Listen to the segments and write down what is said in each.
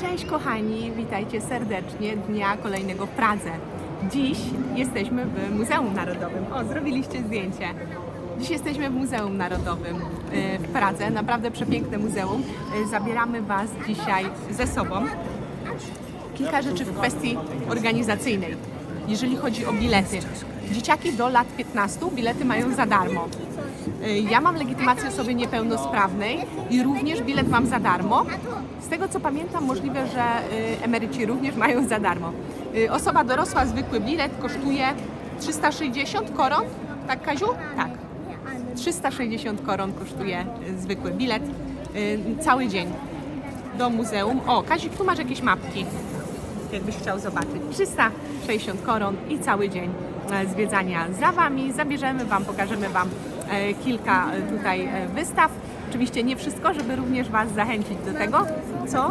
Cześć kochani, witajcie serdecznie dnia kolejnego w Pradze. Dziś jesteśmy w Muzeum Narodowym. O, zrobiliście zdjęcie. Dziś jesteśmy w Muzeum Narodowym e, w Pradze, naprawdę przepiękne muzeum. E, Zabieramy Was dzisiaj ze sobą. Kilka rzeczy w kwestii organizacyjnej, jeżeli chodzi o bilety. Dzieciaki do lat 15 bilety mają za darmo. Y, Ja mam legitymację osoby niepełnosprawnej i również bilet mam za darmo. Z tego co pamiętam, możliwe, że y, emeryci również mają za darmo. Y, Osoba dorosła, zwykły bilet kosztuje 360 koron, tak Kaziu? Tak. 360 koron kosztuje zwykły bilet y, cały dzień do muzeum. O, Kazik, tu masz jakieś mapki, jakbyś chciał zobaczyć. 360 koron i cały dzień e, zwiedzania za Wami. Zabierzemy Wam, pokażemy Wam e, kilka e, tutaj wystaw. Oczywiście nie wszystko, żeby również Was zachęcić do tego, co?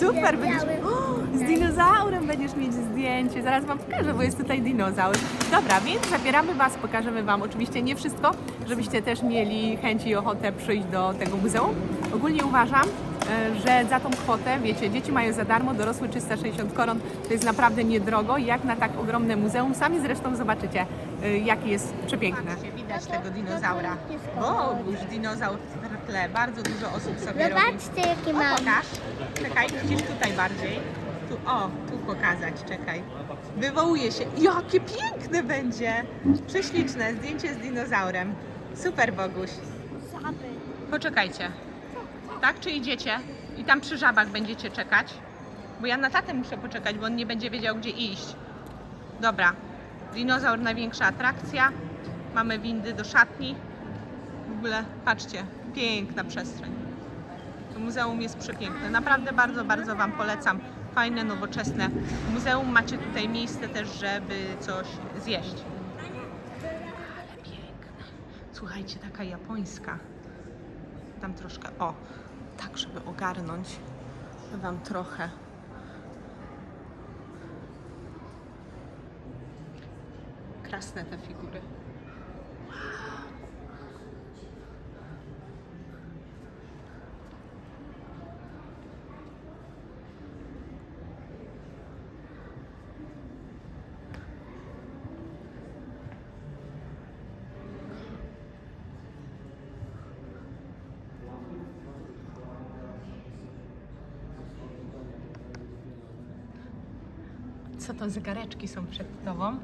Super, będziesz... O, z dinozaurem będziesz mieć zdjęcie. Zaraz Wam pokażę, bo jest tutaj dinozaur. Dobra, więc zabieramy Was, pokażemy Wam oczywiście nie wszystko, żebyście też mieli chęć i ochotę przyjść do tego muzeum. Ogólnie uważam, e, że za tą kwotę, wiecie, dzieci mają za darmo, dorosły 360 koron, to jest naprawdę niedrogo, jak na tak ogromne muzeum. Sami zresztą zobaczycie, y, jaki jest przepiękny. Widać tego dinozaura. O, już dinozaur tle, bardzo dużo osób sobie robi. Zobaczcie, jaki O, mam. pokaż. Czekaj, gdzieś tutaj bardziej. Tu, o, tu pokazać, czekaj. Wywołuje się. Jakie piękne będzie! Prześliczne, zdjęcie z dinozaurem. Super, Boguś. Poczekajcie. Tak, czy idziecie? I tam przy żabach będziecie czekać? Bo ja na tatę muszę poczekać, bo on nie będzie wiedział, gdzie iść. Dobra. Dinozaur największa atrakcja. Mamy windy do szatni. W ogóle, patrzcie, piękna przestrzeń. To muzeum jest przepiękne. Naprawdę bardzo, bardzo Wam polecam. Fajne, nowoczesne. Muzeum macie tutaj miejsce też, żeby coś zjeść. Ale piękne. Słuchajcie, taka japońska. Tam troszkę, o, tak, żeby ogarnąć Wam trochę. Krasne te figury. To zegareczki są przed tobą?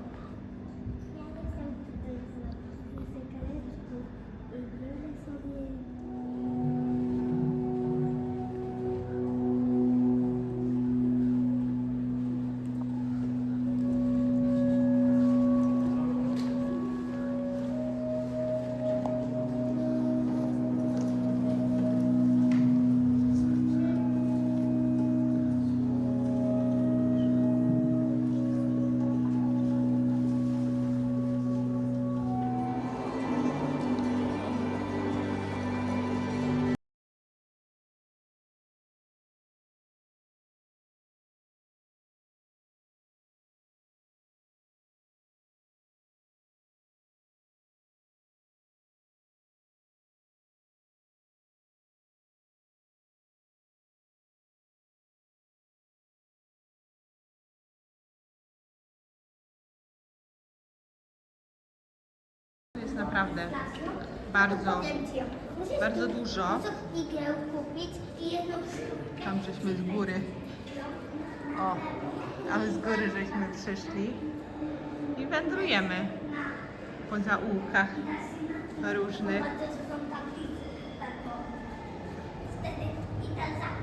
Jest naprawdę bardzo, bardzo dużo. Tam żeśmy z góry. O, ale z góry żeśmy przyszli. I wędrujemy po zaułkach różnych. i te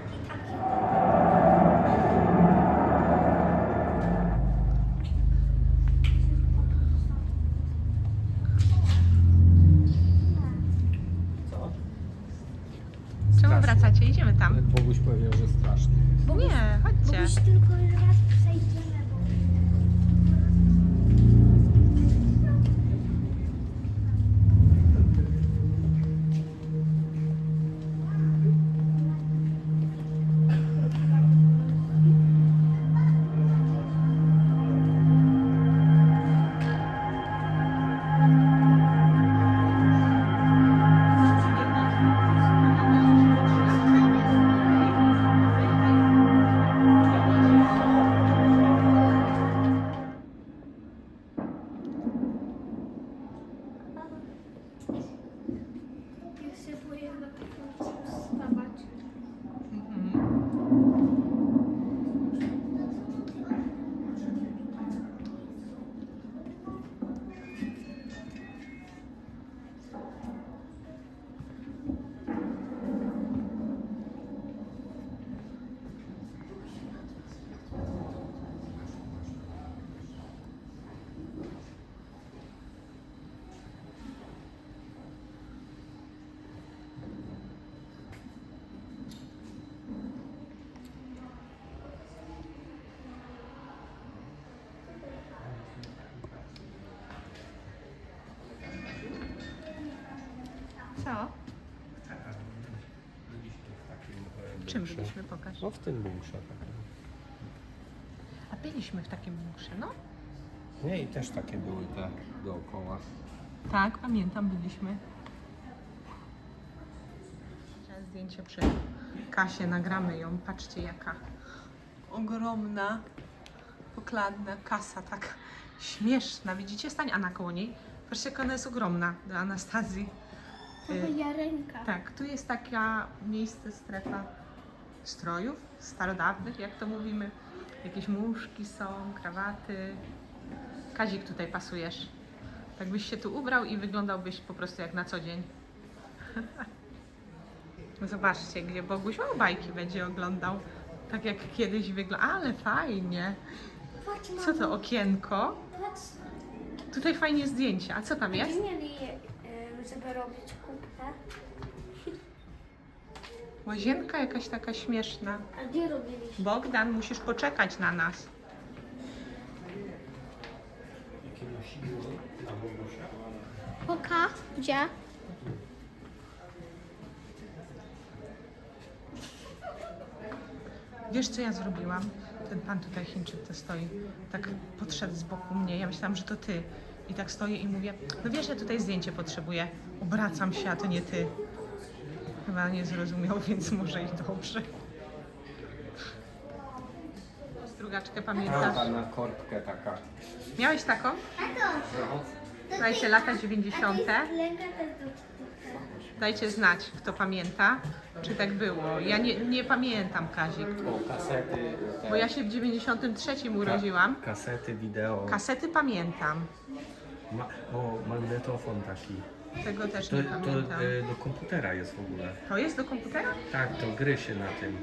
czym bunkrze. byliśmy? Pokaż. No w tym bunkrze. Tak. A byliśmy w takim bunkrze, no? Nie, i też takie były te dookoła. Tak, pamiętam, byliśmy. Teraz zdjęcie przy kasie, nagramy ją. Patrzcie jaka ogromna, pokladna kasa, tak śmieszna. Widzicie? Stań Anna koło niej. Patrzcie jaka ona jest ogromna dla Anastazji. To Y, moja ręka. Tak, tu jest taka miejsce, strefa strojów starodawnych, jak to mówimy. Jakieś muszki są, krawaty. Kazik, tutaj pasujesz. Tak byś się tu ubrał i wyglądałbyś po prostu jak na co dzień. Zobaczcie, gdzie Boguś o, bajki będzie oglądał. Tak jak kiedyś wygląda. Ale fajnie. Co to, okienko? Tutaj fajnie zdjęcia. A co tam jest? Mieli, y, żeby robić kubkę? Łazienka jakaś taka śmieszna. A gdzie robiliśmy? Bogdan, musisz poczekać na nas. Jakie na Bogusia? Gdzie? Wiesz, co ja zrobiłam? Ten pan tutaj, Chińczyk, to stoi, tak podszedł z boku mnie. Ja myślałam, że to ty. I tak stoję i mówię, no wiesz, ja tutaj zdjęcie potrzebuję. Obracam się, a to nie ty. Chyba nie zrozumiał, więc może i dobrze. Strugaczkę pamiętasz? Ta na korbkę taka. Miałeś taką? Słuchajcie, lata 90. Ręka też do Dajcie znać, kto pamięta, czy tak było. Ja nie, nie pamiętam, Kazik, O, kasety. Te, bo ja się w 93 urodziłam. Kasety, wideo. Kasety pamiętam, Ma, o, magnetofon taki. Tego też To, nie to pamiętam. e, do komputera jest w ogóle. To jest do komputera? Tak, to gry się na tym.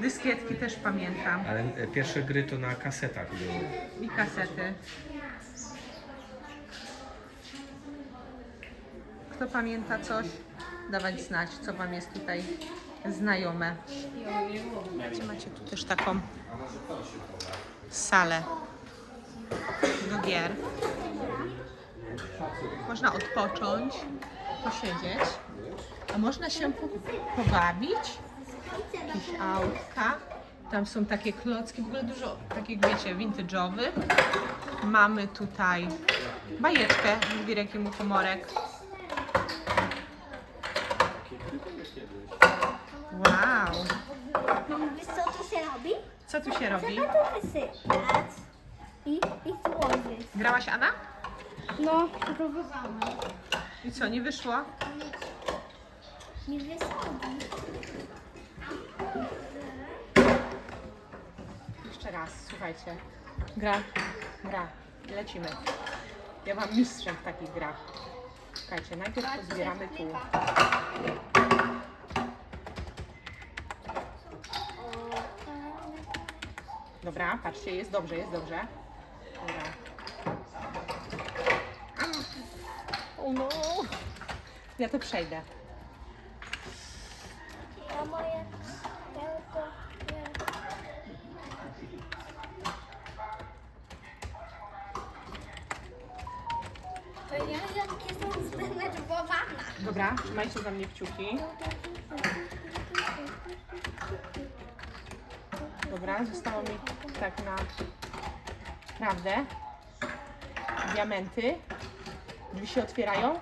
Dyskietki też pamiętam Ale e, pierwsze gry to na kasetach były. i kasety. Kto pamięta coś? Dawać znać, co Wam jest tutaj znajome. Macie, macie tu też taką salę do gier. Można odpocząć, posiedzieć, a można się po- pobawić. Jakieś autka. Tam są takie klocki, w ogóle dużo takich, wiecie, vintage'owych. Mamy tutaj bajeczkę, Wirek i Muchomorek. Wow! Wiesz co tu się robi? Co tu się robi? Trzeba tu wysypać i, i złożyć. Grałaś Ada? No, próbowałam. I co, nie wyszło? Nie wysadzi. Jeszcze raz, słuchajcie. Gra, gra. Lecimy. Ja wam mistrzem w takich grach. Słuchajcie, najpierw pozbieramy tu. Dobra, patrzcie, jest dobrze, jest dobrze. Dobra. O no! Ja to przejdę. A moje tylko. To ja jak jestem zdenerwowana. Dobra, trzymajcie za mnie kciuki. Dobra, zostało mi tak na prawdę. Diamenty. Drzwi się otwierają?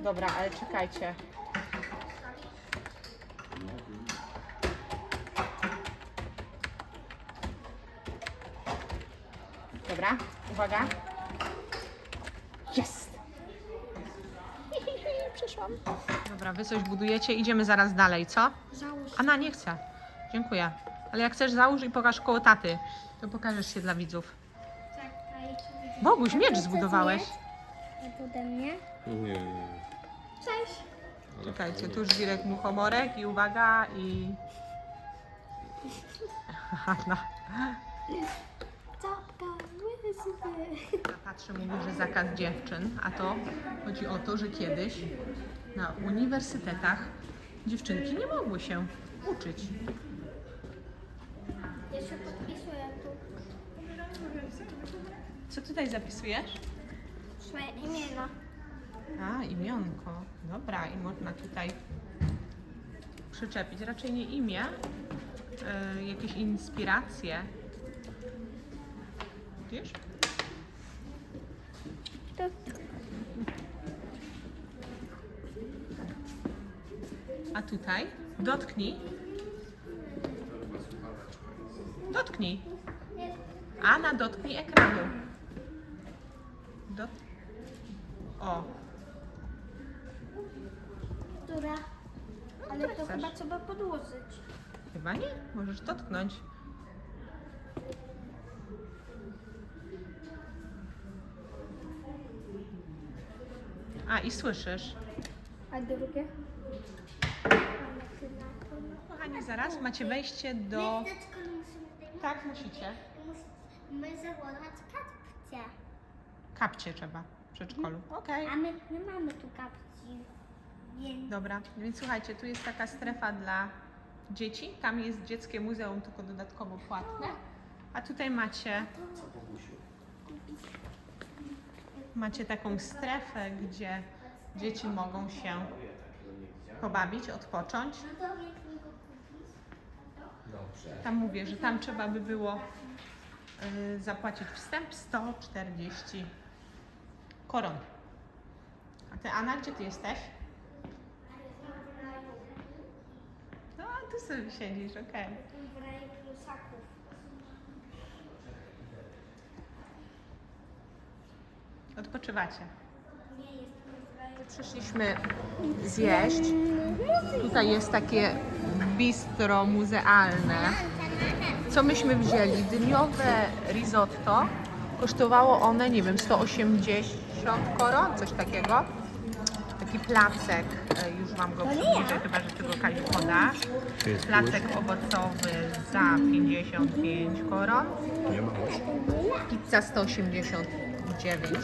Dobra, ale czekajcie. Dobra, uwaga. Jest! Przeszłam. Dobra, wy coś budujecie, idziemy zaraz dalej, co? Załóż. Anna nie chce. Dziękuję. Ale jak chcesz, załóż i pokaż koło taty. To pokażesz się dla widzów. Boguś, miecz zbudowałeś. Jak ode mnie. Nie, nie. Cześć. Czekajcie, tu żwirek muchomorek i uwaga i... Anna. Czapka, łyżwy. Patrzę, mówi, że zakaz dziewczyn, a to chodzi o to, że kiedyś na uniwersytetach dziewczynki nie mogły się uczyć. Ja się podpisuję tu. Co tutaj zapisujesz? Swoje imiona. A, imionko. Dobra, i można tutaj przyczepić. Raczej nie imię, y, jakieś inspiracje. To A tutaj dotknij. Dotknij. Anna, dotknij ekranu. Dot... O, która? Ale to chcesz? chyba trzeba podłożyć. Chyba nie. Możesz dotknąć. A, i słyszysz. A drugie? Kochani, zaraz macie wejście do... Musimy Tak, musicie. My założyć kapcie. Kapcie trzeba w przedszkolu. Okej. A my nie mamy tu kapci. Więc Dobra, więc słuchajcie, tu jest taka strefa dla dzieci. Tam jest dzieckie muzeum, tylko dodatkowo płatne. A tutaj macie, macie taką strefę, gdzie dzieci mogą się pobawić, odpocząć. Tam mówię, że tam trzeba by było y, zapłacić wstęp 140 koron. A ty, Anna, gdzie ty jesteś? No, tu sobie siedzisz, okej. W raju plusaków. Odpoczywacie. Nie jestem w raju. Przyszliśmy zjeść. Tutaj jest takie bistro muzealne. Co myśmy wzięli? Dyniowe risotto. Kosztowało one, nie wiem, 180 koron, coś takiego. Taki placek, e, już Wam go przybliżę, chyba że Ty go Kaliu podasz. Tu jest Placek owocowy za 55 koron. Pizza 189.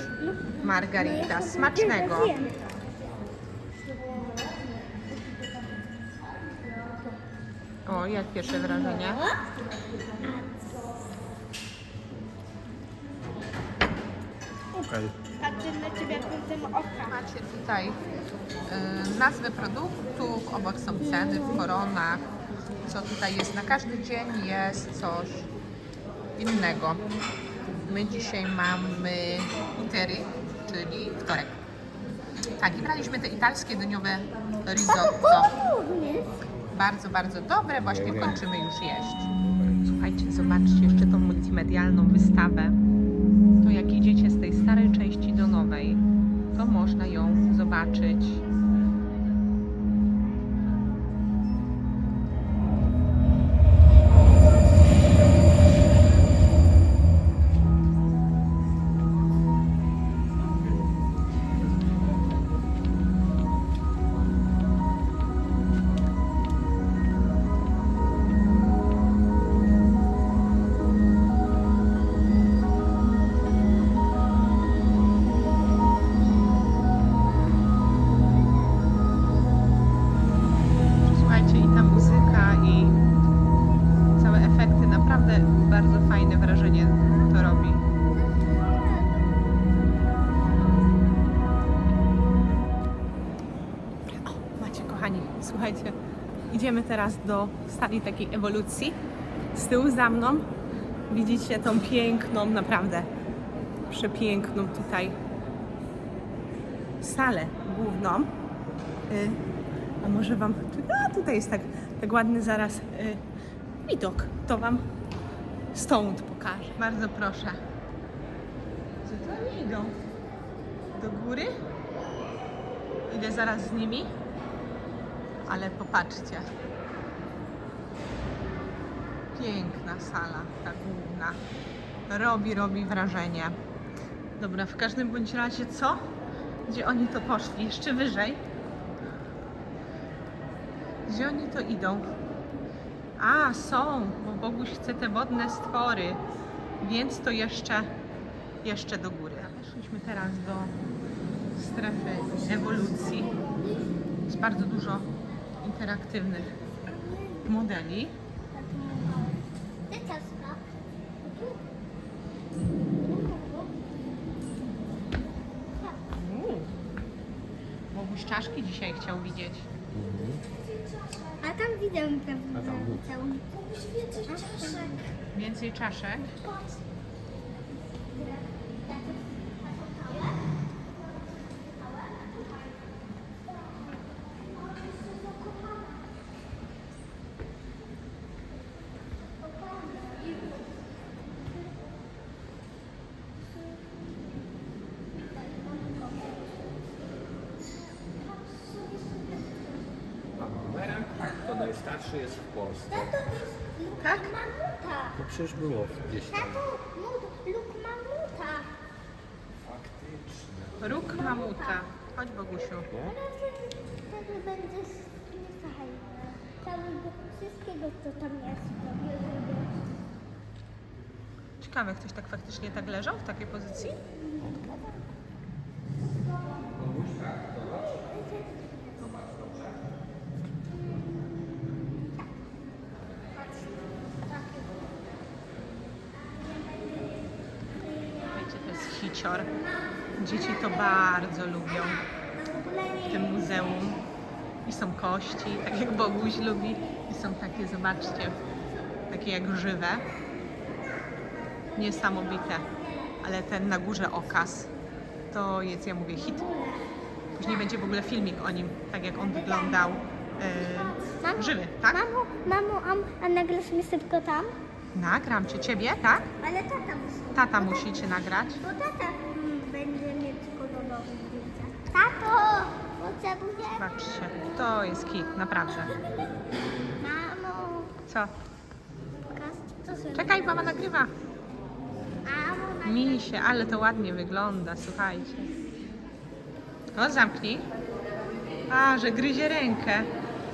Margarita. Smacznego. O, jak pierwsze wrażenie? Okej. Patrzę na ciebie kątem oka. Macie tutaj y, nazwy produktów, obok są ceny w koronach. Co tutaj jest? Na każdy dzień jest coś innego. My dzisiaj mamy itery, czyli wtorek. Tak, i braliśmy te italskie dyniowe risotto. Bardzo, bardzo dobre. Właśnie kończymy już jeść. Słuchajcie, zobaczcie jeszcze tą multimedialną wystawę. To jak idziecie z tej starej części to można ją zobaczyć. Teraz do sali takiej ewolucji. Z tyłu za mną widzicie tą piękną, naprawdę przepiękną tutaj salę główną. Y, a może Wam. A tutaj jest tak, tak ładny zaraz y, widok. To Wam stąd pokażę. Bardzo proszę. Gdzie to oni idą? Do góry? Idę zaraz z nimi. Ale popatrzcie. Piękna sala, ta główna. Robi, robi wrażenie. Dobra, w każdym bądź razie co? Gdzie oni to poszli? Jeszcze wyżej. Gdzie oni to idą? A, są, bo Boguś chce te wodne stwory, więc to jeszcze, jeszcze do góry. Weszliśmy teraz do strefy ewolucji. Jest bardzo dużo interaktywnych modeli. Boguś czaszki dzisiaj chciał widzieć. A tam widzę A tam pewnie mów. całą. Kupisz więcej czaszek. Więcej czaszek. Patrz. A numerek to najstarszy jest w Polsce. Tak? Mamuta. No przecież było gdzieś tam. Tato, mut, luk mamuta. Faktycznie. Chodź Bogusiu. No? Wtedy. Całego wszystkiego, co tam jest. Ciekawe, ktoś tak faktycznie tak leżał w takiej pozycji? Wiecie, to jest hicior. Dzieci to bardzo lubią w tym muzeum. I są kości, tak jak Boguś lubi. I są takie, zobaczcie, takie jak żywe. Niesamowite. Ale ten na górze okaz to jest, ja mówię, hit. Później będzie w ogóle filmik o nim, tak jak on wyglądał yy, żywy, tak? Mamo, mamo, a, a nagrasz mnie tylko tam? Nagram cię, ciebie, tak? Ale tata musi. Tata musi cię nagrać. Bo tata mm, będzie mieć kolorowe zdjęcia. Tato, Zobaczcie, to jest hit, naprawdę. Mamo, Co? pokaż, co sobie. Czekaj, mama nagrywa. Mamo, na... Misie, ale to ładnie wygląda, słuchajcie. O, zamknij. A, że gryzie rękę.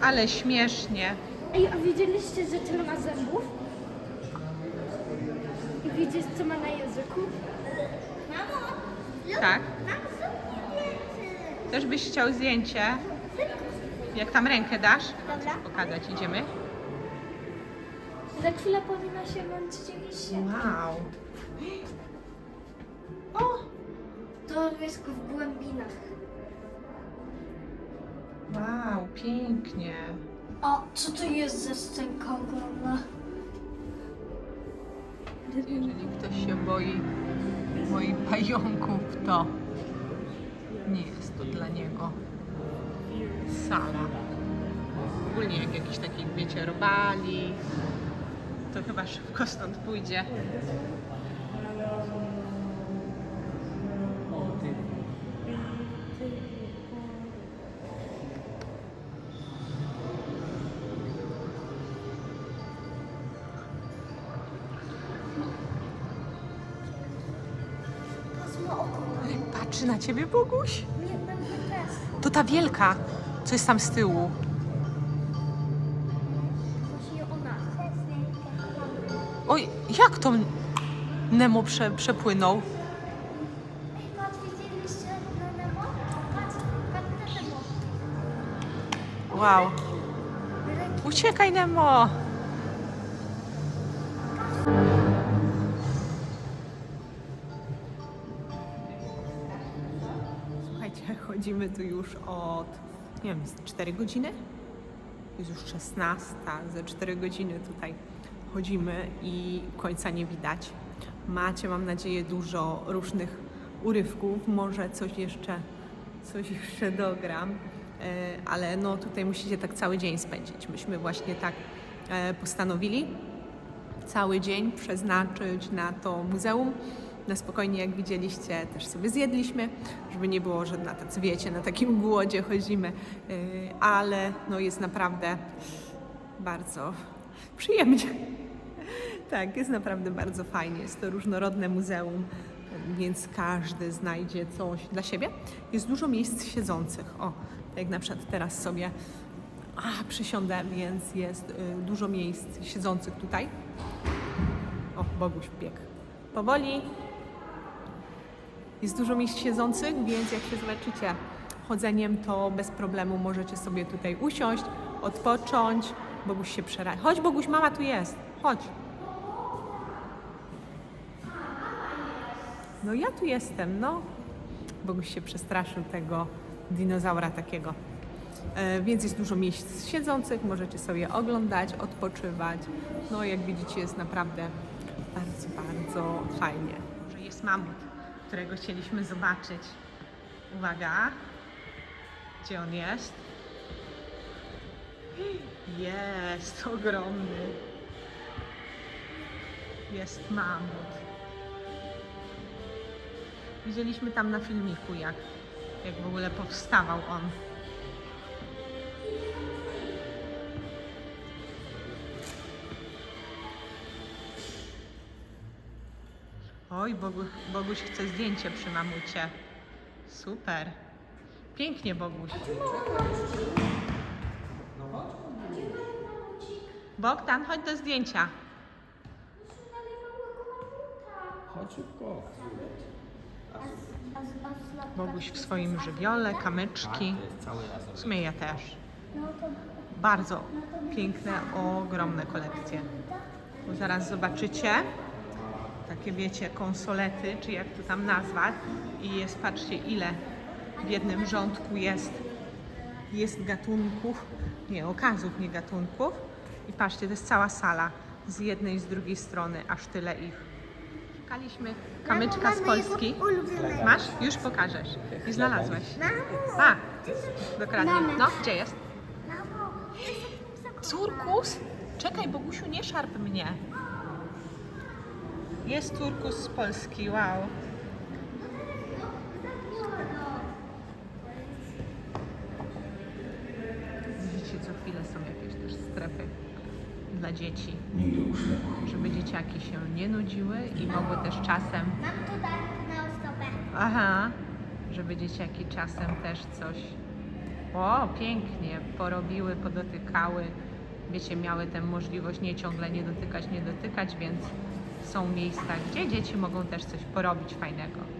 Ale śmiesznie. Ej, a widzieliście, że tyle ma zębów? I widzisz, co ma na języku? Mamo, Tak? Mamo, zrób mi. Też byś chciał zdjęcie? Jak tam rękę dasz? Dobra. Pokazać, idziemy? Za chwilę powinna się męczyć jakiś Wow. O! Torowisko w głębinach. Wow, pięknie. O, co to jest za scenka ogromna? Jeżeli ktoś się boi moich pająków, to nie jest to dla niego sala. Ogólnie jak jakiś taki, wiecie, robali, to chyba szybko stąd pójdzie. Patrzy na ciebie, Boguś. To ta wielka, co jest tam z tyłu. Oj, jak to Nemo prze, przepłynął? Wow. Uciekaj, Nemo! Słuchajcie, chodzimy tu już od, nie wiem, z 4 godziny? Jest już 16, za 4 godziny tutaj chodzimy i końca nie widać. Macie, mam nadzieję, dużo różnych urywków, może coś jeszcze, coś jeszcze dogram, E, ale no tutaj musicie tak cały dzień spędzić. Myśmy właśnie tak e, postanowili cały dzień przeznaczyć na to muzeum. Na spokojnie, jak widzieliście, też sobie zjedliśmy, żeby nie było, że na tacy, wiecie, na takim głodzie chodzimy, Yy, ale no jest naprawdę bardzo przyjemnie. Tak, jest naprawdę bardzo fajnie. Jest to różnorodne muzeum, więc każdy znajdzie coś dla siebie. Jest dużo miejsc siedzących. O, tak jak na przykład teraz sobie a, przysiądę, więc jest y, dużo miejsc siedzących tutaj. O, Boguś bieg. Powoli. Jest dużo miejsc siedzących, więc jak się zleczycie chodzeniem, to bez problemu możecie sobie tutaj usiąść, odpocząć. Boguś się przera... Chodź, Boguś, mama tu jest. Chodź. No ja tu jestem, no. Boguś się przestraszył tego dinozaura takiego. E, Więc jest dużo miejsc siedzących, możecie sobie oglądać, odpoczywać. No jak widzicie jest naprawdę bardzo, bardzo fajnie. Że jest mamut, którego chcieliśmy zobaczyć. Uwaga, gdzie on jest? Jest ogromny. Jest mamut. Widzieliśmy tam na filmiku, jak, jak w ogóle powstawał on. Oj, Bogu, Boguś chce zdjęcie przy mamucie. Super. Pięknie, Boguś. Bogdan, chodź do zdjęcia. Chodź szybko. Boguś w swoim żywiole, kamyczki. Razem. W sumie ja też. No Bardzo piękne, ogromne kolekcje. Zaraz zobaczycie takie wiecie, konsolety, czy jak to tam nazwać. I jest, patrzcie ile w jednym rządku jest, jest gatunków, nie okazów, nie gatunków. I patrzcie, to jest cała sala z jednej i z drugiej strony, aż tyle ich. Szukaliśmy kamyczka z Polski. Masz? Już pokażesz. I znalazłeś. A, dokładnie. No, gdzie jest? Turkus? Czekaj, Bogusiu, nie szarp mnie. Jest turkus z Polski, wow. Widzicie, co chwilę są jakieś też strefy dla dzieci, żeby dzieciaki się nie nudziły i mogły też czasem mam tutaj na ozdobę. Aha, żeby dzieciaki czasem też coś. O, pięknie, porobiły, podotykały. Wiecie, miały tę możliwość nie ciągle nie dotykać, nie dotykać, więc są miejsca, gdzie dzieci mogą też coś porobić fajnego.